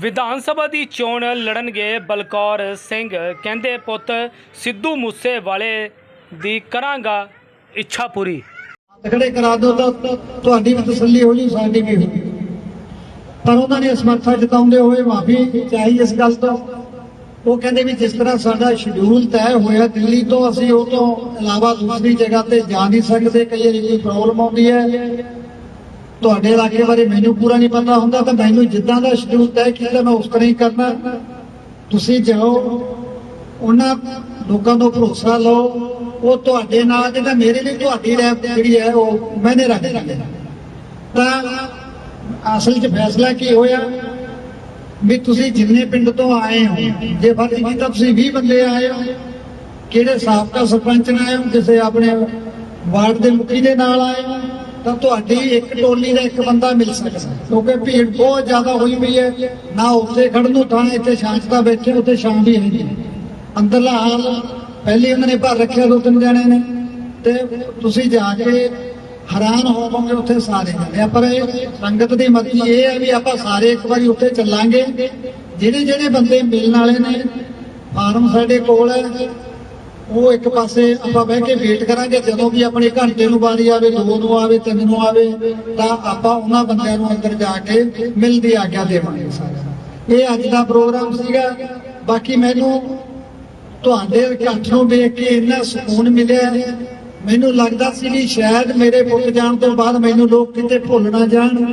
ਵਿਧਾਨ ਸਭਾ ਦੀ ਚੋਣ ਲੜਨਗੇ ਬਲਕੌਰ ਸਿੰਘ। ਕਹਿੰਦੇ ਪੁੱਤ, ਸਿੱਧੂ ਮੂਸੇ ਵਾਲੇ ਦੀ ਕਰਾਂਗਾ ਇੱਛਾ ਪੂਰੀ ਖੜੇ ਕਰਾ ਦਿਓ ਤਾਂ ਤੁਹਾਡੀ ਵੀ ਤਸੱਲੀ ਹੋ ਜੂ, ਸਾਡੀ ਵੀ ਹੋ ਜੂ। ਪਰ ਉਹਨਾਂ ਨੇ ਅਸਮਰਥਾ ਜਤਾਉਂਦੇ ਹੋਏ ਮਾਫੀ ਚਾਹੀ ਇਸ ਗੱਲ ਤੋਂ। ਉਹ ਕਹਿੰਦੇ ਵੀ ਜਿਸ ਤਰ੍ਹਾਂ ਸਾਡਾ ਸ਼ਡਿਊਲ ਤੈਅ ਹੋਇਆ ਦਿੱਲੀ ਤੋਂ, ਅਸੀਂ ਉਹ ਤੋਂ ਇਲਾਵਾ ਦੂਸਰੀ ਜਗ੍ਹਾ ਤੇ ਜਾ ਨਹੀਂ ਸਕਦੇ, ਕਈ ਵਾਰੀ ਕੋਈ ਪ੍ਰੋਬਲਮ ਆਉਂਦੀ ਹੈ। ਤੁਹਾਡੇ ਇਲਾਕੇ ਬਾਰੇ ਮੈਨੂੰ ਪੂਰਾ ਨਹੀਂ ਪਤਾ ਹੁੰਦਾ, ਤਾਂ ਮੈਨੂੰ ਜਿੱਦਾਂ ਦਾ ਸ਼ਡਿਊਲ ਤੈਅ ਕੀਤਾ ਮੈਂ ਉਸ ਤਰ੍ਹਾਂ ਹੀ ਕਰਨਾ। ਤੁਸੀਂ ਜਾਓ, ਉਹਨਾਂ ਲੋਕਾਂ ਤੋਂ ਭਰੋਸਾ ਲਓ, ਉਹ ਤੁਹਾਡੇ ਨਾਲ ਜਿਹੜਾ ਮੇਰੇ ਲਈ ਤੁਹਾਡੀ ਰਹਿ ਜਿਹੜੀ ਹੈ ਉਹ ਮੈਨੇ ਰੱਖ ਲਈ ਤਾਂ ਅਸਲ 'ਚ ਫੈਸਲਾ ਕੀ ਹੋਇਆ? ਵੀ ਤੁਸੀਂ ਜਿੰਨੇ ਪਿੰਡ ਤੋਂ ਆਏ ਹੋ, ਜੇ ਫਰਜ਼ ਕੀਤਾ ਤੁਸੀਂ 20 ਬੰਦੇ ਆਏ ਹੋ। ਕਿਹੜੇ ਸਾਬਕਾ ਸਰਪੰਚ ਨਾਲ ਆਏ ਹੋ? ਕਿਸੇ ਆਪਣੇ ਵਾਰਡ ਦੇ ਮੁਖੀ ਦੇ ਨਾਲ ਆਏ ਹੋ? ਤਾਂ ਤੁਹਾਡੀ ਇੱਕ ਟੋਲੀ ਦਾ ਇੱਕ ਬੰਦਾ ਮਿਲ ਸਕਦਾ ਕਿਉਂਕਿ ਭੀੜ ਬਹੁਤ ਜ਼ਿਆਦਾ ਹੋਈ ਪਈ ਹੈ। ਨਾ ਉੱਥੇ ਖੜਨ ਨੂੰ ਥਾਂ ਇੱਥੇ ਸ਼ਾਂਤਤਾ ਬੈਠੇ ਉੱਥੇ ਸ਼ਾਮ ਵੀ ਹੈਗੀ ਅੰਦਰਲਾ ਹਾਲ ਪਹਿਲੇ ਉਹਨਾਂ ਨੇ ਭਰ ਰੱਖਿਆ, ਦੋ ਤਿੰਨ ਜਣੇ ਨੇ। ਤੇ ਤੁਸੀਂ ਜਾ ਕੇ ਹੈਰਾਨ ਹੋਵੋਗੇ ਉੱਥੇ ਸਾਰੇ ਜਾਂਦੇ ਆ। ਪਰ ਇਹ ਸੰਗਤ ਦੀ ਮਰਜ਼ੀ ਇਹ ਹੈ ਵੀ ਆਪਾਂ ਸਾਰੇ ਇੱਕ ਵਾਰੀ ਉੱਥੇ ਚੱਲਾਂਗੇ। ਜਿਹੜੇ ਜਿਹੜੇ ਬੰਦੇ ਮਿਲਣ ਵਾਲੇ ਨੇ, ਫਾਰਮ ਸਾਡੇ ਕੋਲ ਹੈ। ਉਹ ਇੱਕ ਪਾਸੇ ਆਪਾਂ ਬਹਿ ਕੇ ਵੇਟ ਕਰਾਂਗੇ, ਜਦੋਂ ਵੀ ਆਪਣੇ ਘੰਟੇ ਨੂੰ ਵਾਰੀ ਆਵੇ, ਦੋ ਨੂੰ ਆਵੇ, ਤਿੰਨ ਨੂੰ ਆਵੇ, ਤਾਂ ਆਪਾਂ ਉਹਨਾਂ ਬੰਦਿਆਂ ਨੂੰ ਅੰਦਰ ਜਾ ਕੇ ਮਿਲਦੀ ਆਗਿਆ ਦੇਵਾਂਗੇ ਸਾਰੇ ਇਹ ਅੱਜ ਦਾ ਪ੍ਰੋਗਰਾਮ ਸੀਗਾ। ਬਾਕੀ ਮੈਨੂੰ ਤੁਹਾਡੇ ਇਕੱਠ ਨੂੰ ਵੇਖ ਕੇ ਇੰਨਾ ਸਕੂਨ ਮਿਲਿਆ। ਮੈਨੂੰ ਲੱਗਦਾ ਸੀ ਕਿ ਸ਼ਾਇਦ ਮੇਰੇ ਪੁੱਤ ਜਾਣ ਤੋਂ ਬਾਅਦ ਮੈਨੂੰ ਲੋਕ ਕਿਤੇ ਭੁੱਲ ਨਾ ਜਾਣ,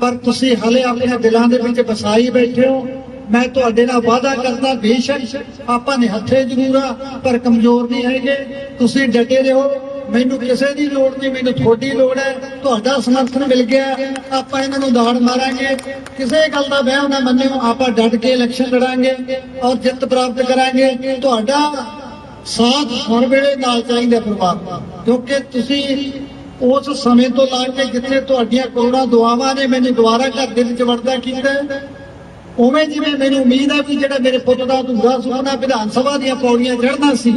ਪਰ ਤੁਸੀਂ ਹਲੇ ਆਪਣੇ ਦਿਲਾਂ ਦੇ ਵਿੱਚ ਵਸਾਈ ਬੈਠੇ ਹੋ। ਮੈਂ ਤੁਹਾਡੇ ਨਾਲ ਵਾਅਦਾ ਕਰਦਾ, ਬੇਸ਼ੱਕ ਆਪਾਂ ਨੇ ਹੱਥੇ ਜ਼ਰੂਰ ਆ, ਪਰ ਕਮਜ਼ੋਰ ਨਹੀਂ ਹੈਗੇ। ਤੁਸੀਂ ਡਟੇ ਰਹੋ। ਮੈਨੂੰ ਕਿਸੇ ਦੀ ਲੋੜ ਨਹੀਂ, ਮੈਨੂੰ ਤੁਹਾਡੀ ਲੋੜ ਹੈ। ਤੁਹਾਡਾ ਸਮਰਥਨ ਮਿਲ ਗਿਆ। ਆਪਾਂ ਇਹਨਾਂ ਨੂੰ ਦਾੜ ਮਾਰਾਂਗੇ। ਕਿਸੇ ਗੱਲ ਦਾ ਵਹਿਮ ਨਾ ਮੰਨਿਓ, ਆਪਾਂ ਡਟ ਕੇ ਇਲੈਕਸ਼ਨ ਲੜਾਂਗੇ ਔਰ ਜਿੱਤ ਪ੍ਰਾਪਤ ਕਰਾਂਗੇ। ਤੁਹਾਡਾ ਸਾਥ ਹਰ ਵੇਲੇ ਨਾਲ ਚਾਹੀਦਾ ਪਰਿਵਾਰ ਕਿਉਂਕਿ ਤੁਸੀਂ ਉਸ ਸਮੇਂ ਤੋਂ ਲਾ ਕੇ ਜਿੱਥੇ ਤੁਹਾਡੀਆਂ ਕਰੋੜਾਂ ਦੁਆਵਾਂ ਨੇ, ਮੈਨੂੰ ਦੁਬਾਰਾ ਘਰ ਦੇ ਵਿੱਚ ਵੜਦਾ ਕੀਤਾ ਉਵੇਂ ਜਿਵੇਂ ਮੈਨੂੰ ਉਮੀਦ ਹੈ ਵੀ ਜਿਹੜਾ ਮੇਰੇ ਪੁੱਤ ਦਾ ਅਧੂਰਾ ਸੁਪਨਾ ਵਿਧਾਨ ਸਭਾ ਦੀਆਂ ਪੌੜੀਆਂ ਚੜ੍ਹਨਾ ਸੀ,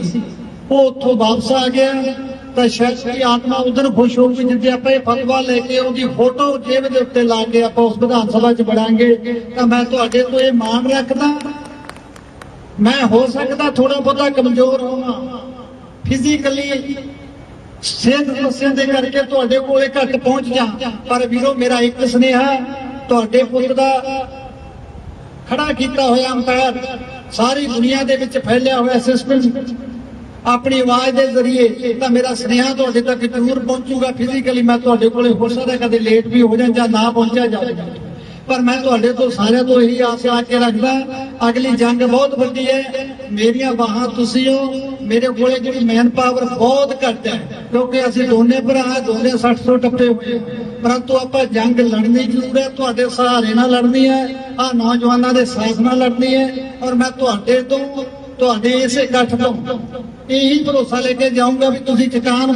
ਉਹ ਉੱਥੋਂ ਵਾਪਸ ਆ ਗਿਆ। ਤਾਂ ਸ਼ਾਇਦ ਮੇਰੀ ਆਤਮਾ ਉਧਰ ਖੁਸ਼ ਹੋ ਗਈ ਜਿੱਦੇ ਆਪਾਂ ਇਹ ਫਤਵਾ ਲੈ ਕੇ ਉਹਦੀ ਫੋਟੋ ਜੇਬ ਦੇ ਉੱਤੇ ਲਾ ਕੇ ਆਪਾਂ ਉਸ ਵਿਧਾਨ ਸਭਾ 'ਚ ਵੜਾਂਗੇ। ਤਾਂ ਮੈਂ ਤੁਹਾਡੇ ਤੋਂ ਇਹ ਮਾਣ ਰੱਖਦਾ। ਮੈਂ ਹੋ ਸਕਦਾ ਥੋੜਾ ਬਹੁਤਾ ਕਮਜ਼ੋਰ ਹੋਵਾਂ। ਫਿਜ਼ੀਕਲੀ ਸਿਹਤ ਸਮੱਸਿਆ ਦੇ ਕਰਕੇ ਤੁਹਾਡੇ ਕੋਲੇ ਘੱਟ ਪਹੁੰਚ ਜਾ। ਪਰ ਵੀਰੋ, ਮੇਰਾ ਇੱਕ ਸੁਨੇਹਾ, ਤੁਹਾਡੇ ਪੁੱਤ ਦਾ ਖੜਾ ਕੀਤਾ ਹੋਇਆ ਅੰਪਾਇਰ, ਸਾਰੀ ਦੁਨੀਆ ਦੇ ਵਿੱਚ ਫੈਲਿਆ ਹੋਇਆ ਸਿਸਟਮ ਆਪਣੀ ਆਵਾਜ਼ ਦੇ ਜ਼ਰੀਏ ਤਾਂ ਮੇਰਾ ਸੁਨੇਹਾ ਤੁਹਾਡੇ ਤੱਕ ਜ਼ਰੂਰ ਪਹੁੰਚੂਗਾ। ਫਿਜ਼ੀਕਲੀ ਮੈਂ ਤੁਹਾਡੇ ਕੋਲੇ ਹੋ ਸਕਦਾ, ਕਦੇ ਲੇਟ ਵੀ ਹੋ ਜਾਂ ਜਾਂ ਨਾ ਪਹੁੰਚਿਆ ਜਾਵੇ। ਪਰ ਮੈਂ ਤੁਹਾਡੇ ਤੋਂ ਸਾਰਿਆਂ ਤੋਂ ਇਹੀ ਆਸ ਆ ਕੇ ਰੱਖਦਾ, ਅਗਲੀ ਜੰਗ ਬਹੁਤ ਵੱਡੀ ਹੈ। ਮੇਰੀਆਂ ਬਾਹਾਂ ਤੁਸੀਂ ਹੋ। ਮੇਰੇ ਕੋਲੇ ਜਿਹੜੀ ਮੈਨ ਪਾਵਰ ਬਹੁਤ ਘੱਟ ਹੈ, ਕਿਉਂਕਿ ਅਸੀਂ ਦੋਨੇ ਭਰਾ ਦੋਨੇ 60 ਟੱਪੇ ਹੋਏ ਪਰੰਤੂ ਆਪਾਂ ਜੰਗ ਲੜਨੀ ਜ਼ਰੂਰ ਹੈ, ਤੁਹਾਡੇ ਸਹਾਰੇ ਨਾਲ ਲੜਨੀ ਹੈ, ਆ ਨੌਜਵਾਨਾਂ ਦੇ ਸਾਥ ਨਾਲ ਲੜਨੀ ਹੈ, ਔਰ ਮੈਂ ਤੁਹਾਡੇ ਤੋਂ, ਤੁਹਾਡੇ ਇਸੇ ਇਕੱਠ ਤੋਂ ਇਹੀ ਭਰੋਸਾ ਲੈ ਕੇ ਜਾਊਂਗਾ ਵੀ ਤੁਸੀਂ ਚਟਾਨ